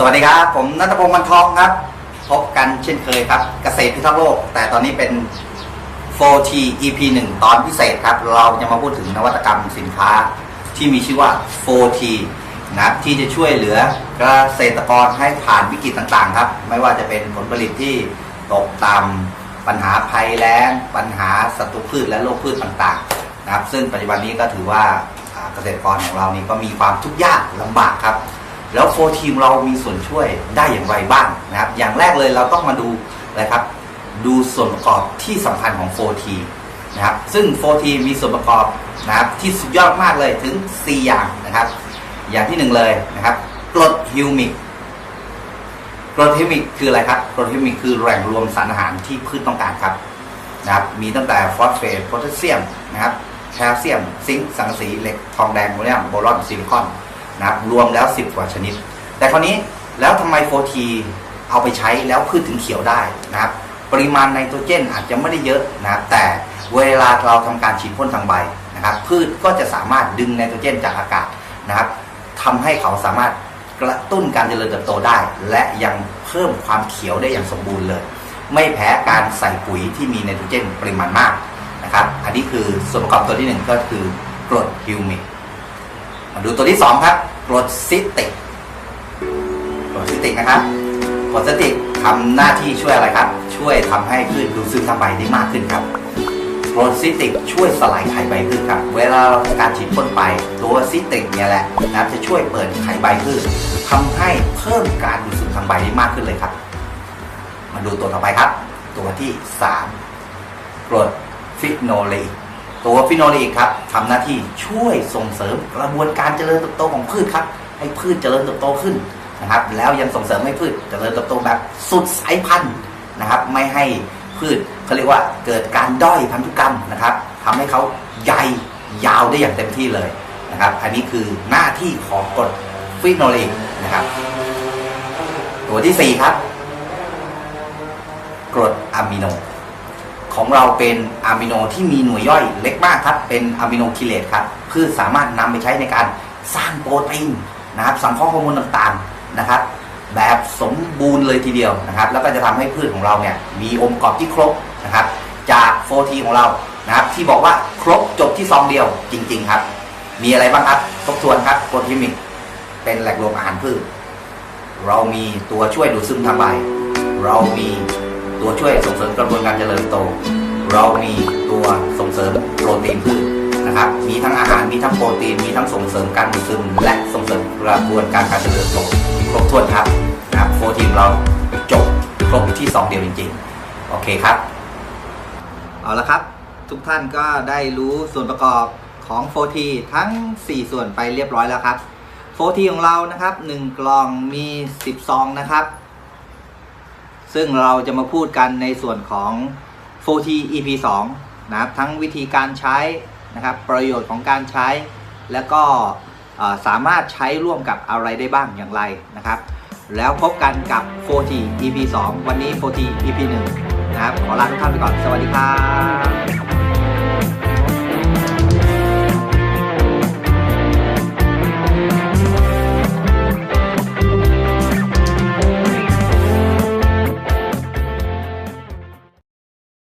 สวัสดีครับ ผมนัทพงศ์มันทองครับ พบกันเช่นเคยครับ เกษตรพิทักษ์โลก แต่ตอนนี้เป็น 4T EP 1 ตอนพิเศษครับ เราจะมาพูดถึงนวัตกรรมสินค้าที่มีชื่อว่า 4T นะที่จะช่วยเหลือเกษตรกรให้ผ่านวิกฤตต่างๆ ครับ ไม่ว่าจะเป็นผลผลิตที่ตกต่ำปัญหาภัยแล้ง ปัญหาศัตรูพืชและโรคพืชต่างๆนะครับ ซึ่งปัจจุบันนี้ก็ถือว่าเกษตรกรของเรานี่ก็มีความทุกข์ยากลำบากครับ แล้วโฟทีมเรามีส่วนช่วยได้อย่างไรบ้างนะครับ อย่างแรกเลยเราต้องมาดูนะครับ ดูส่วนประกอบที่สำคัญของโฟทีนะครับ ซึ่งโฟทีมีส่วนประกอบนะครับที่สุดยอดมากเลยถึง 4 อย่างนะครับ อย่างที่หนึ่งเลยนะครับกรดฮิวมิกกรดฮิวมิกคืออะไรครับกรดฮิวมิกคือแหล่งรวมสารอาหารที่พืชต้องการครับนะครับ มีตั้งแต่ฟอสเฟตโพแทสเซียมนะครับแคลเซียม ซิงค์สังกะสีเหล็กทองแดงโพแทสเซียมโบรอนซิลิคอน นะครับรวมแล้ว 10 กว่าชนิด แต่คราวนี้แล้วทำไมโฟทีเอาไปใช้แล้วพืชถึงเขียวได้นะครับ ปริมาณไนโตรเจนอาจจะไม่ได้เยอะนะครับ แต่เวลาเราทำการฉีดพ่นทางใบนะครับ พืชก็จะสามารถดึงไนโตรเจนจากอากาศนะครับทำให้เขาสามารถกระตุ้นการเจริญเติบโตได้ และยังเพิ่มความเขียวได้อย่างสมบูรณ์เลย ไม่แพ้การใส่ปุ๋ยที่มีไนโตรเจนปริมาณมากนะครับ อันนี้คือส่วนประกอบตัวที่หนึ่งก็คือกรดฮิวมิกมาดูตัวที่ 2 ครับ กรดซิติกกรดซิติกนะครับกรดซิติกทำหน้าที่ช่วยอะไรครับ ช่วยทำให้พืชดูดซึมทางใบได้มากขึ้นครับกรดซิติกช่วยสลายไข่ใบพืชครับ เวลาเราทำการฉีดพ่นไป ตัวซิติกเนี่ยแหละนะจะช่วยเปิดไข่ใบพืชทำให้เพิ่มการดูดซึมทางใบได้มากขึ้นเลยครับ มาดูตัวต่อไปครับ ตัวที่ 3กรดฟิโนเลก ตัวฟิโนเลกครับทำหน้าที่ช่วยส่งเสริมกระบวนการเจริญเติบโตของพืชครับ ให้พืชเจริญเติบโตขึ้นนะครับ แล้วยังส่งเสริมให้พืชเจริญเติบโตแบบสุดสายพันธุ์นะครับ ไม่ให้พืชเขาเรียกว่าเกิดการด้อยพันธุกรรมนะครับทำให้เขาใหญ่ยาวได้อย่างเต็มที่เลยนะครับ อันนี้คือหน้าที่ของกรดฟิโนเลกนะครับ ตัวที่สี่ครับกรดอะมิโน ของเราเป็นอะมิโนที่มีหน่วยย่อยเล็กมากครับ เป็นอะมิโนคิเลตครับพืชสามารถนำไปใช้ในการสร้างโปรตีนนะครับสังเคราะห์ฮอร์โมนต่างๆนะครับ แบบสมบูรณ์เลยทีเดียวนะครับ แล้วก็จะทำให้พืชของเราเนี่ยมีองค์ประกอบที่ครบนะครับ จากโฟทีของเรานะครับ ที่บอกว่าครบจบที่ซองเดียวจริง ๆครับ มีอะไรบ้างครับทบทวนครับโปรตีมิกเป็นแหล่งรวมอาหารพืช เรามีตัวช่วยดูดซึมทางใบเรามี ตัวช่วยส่งเสริมกระบวนการเจริญโต เรามีตัวส่งเสริมโปรตีนพืชนะครับ มีทั้งอาหาร มีทั้งโปรตีน มีทั้งส่งเสริมการดูดซึม และส่งเสริมกระบวนการการเจริญโตครบถ้วนครับนะครับโฟทีมเราจบครบที่ 2 เดียวจริงๆ โอเคครับ เอาละครับ ทุกท่านก็ได้รู้ส่วนประกอบของโฟทีทั้ง 4 ส่วนไปเรียบร้อยแล้วครับโฟทีของเรานะครับ 1 กล่องมี10ซองนะครับ ซึ่งเราจะมาพูดกันในส่วนของ 4T EP 2นะครับ ทั้งวิธีการใช้นะครับ ประโยชน์ของการใช้ แล้วก็สามารถใช้ร่วมกับอะไรได้บ้างอย่างไรนะครับ แล้วพบกันกับ 4T EP 2 วันนี้ 4T EP 1นะครับ ขอลาทุกท่านไปก่อน สวัสดีครับ